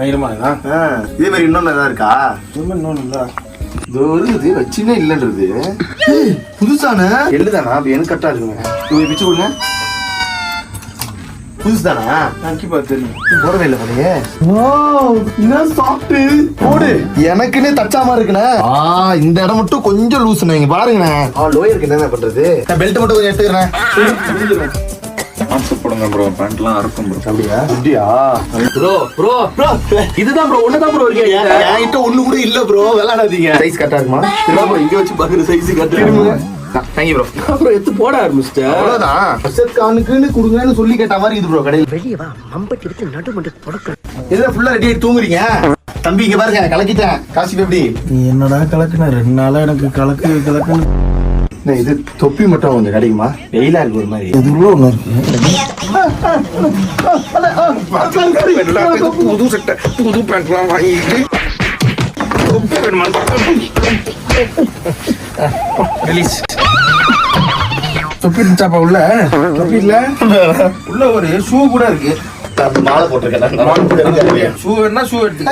பயங்கரமா இருக்கா ஆ, இதே மாதிரி இன்னொன்னு ஏதாவது இருக்கா? ரொம்ப இன்னொன்று இல்லை இது இருக்குது வச்சுனே இல்லைன்றது. புதுசானே? எள்ளுதானா? அப்ப எனக்கு கரெக்டா இருக்குங்க. இவங்க பிச்சு கொடுங்க. புதுசுதானா? நக்கி பார்த்து தெரியும். போடவே இல்லை போலயே. என்ன சாப்பிட்டு போடு. எனக்குன்னே தச்சாம இருக்குண்ணே. ஆ இந்த இடம் மட்டும் கொஞ்சம் லூசுண்ணே இங்க பாருங்கண்ணே. ஆ லோயருக்கு என்ன பண்றது? பெல்ட் மட்டும் கொஞ்சம் எடுத்துக்கிறேன். வாட்ஸ்அப் போடுங்க ப்ரோ பேண்ட்லாம் அறுக்கும் ப்ரோ அப்படியா? அப்படியா? ப்ரோ ப்ரோ ப்ரோ இதுதான் ப்ரோ ஒன்று தான் ப்ரோ இருக்கீங்க என்கிட்ட ஒண்ணு கூட இல்ல ப்ரோ விளையாடாதீங்க. சைஸ் கரெக்டா இருக்குமா? ப்ரோ இங்க வச்சு பாக்குற சைஸ் திரும்புங்க தேங்க்யூ ப்ரோ அப்புறம் எடுத்து போட ஆரம்பிச்சிட்டேன் அவ்வளவுதான். அசத் கானுக்குன்னு கொடுங்கன்னு சொல்லி கேட்ட மாதிரி இது ப்ரோ கடையில். வெளியே வா மம்பட்டி எடுத்து நடுமண்டு தொடக்க. இதுல ஃபுல்லா ரெடி தூங்குறீங்க? தம்பி இங்க பாருங்க கலக்கிட்டேன். காசி எப்படி? நீ என்னடா கலக்குன? ரெண்டு நாளா எனக்கு கலக்கு கலக்குன்னு இது தொப்பி மட்டும் கொஞ்சம் கிடைக்குமா? வெயிலா இருக்கு ஒரு மாதிரி. எதுக்குள்ள ஒன்று இருக்கு. புது சட்டை புது பேண்ட்லாம் வாங்கிட்டு. தொப்பி இருந்துச்சாப்பா உள்ள? தொப்பி இல்ல? உள்ள ஒரு ஷூ கூட இருக்கு. மாலை போட்டிருக்கேன். ஷூ என்ன ஷூ எடுத்து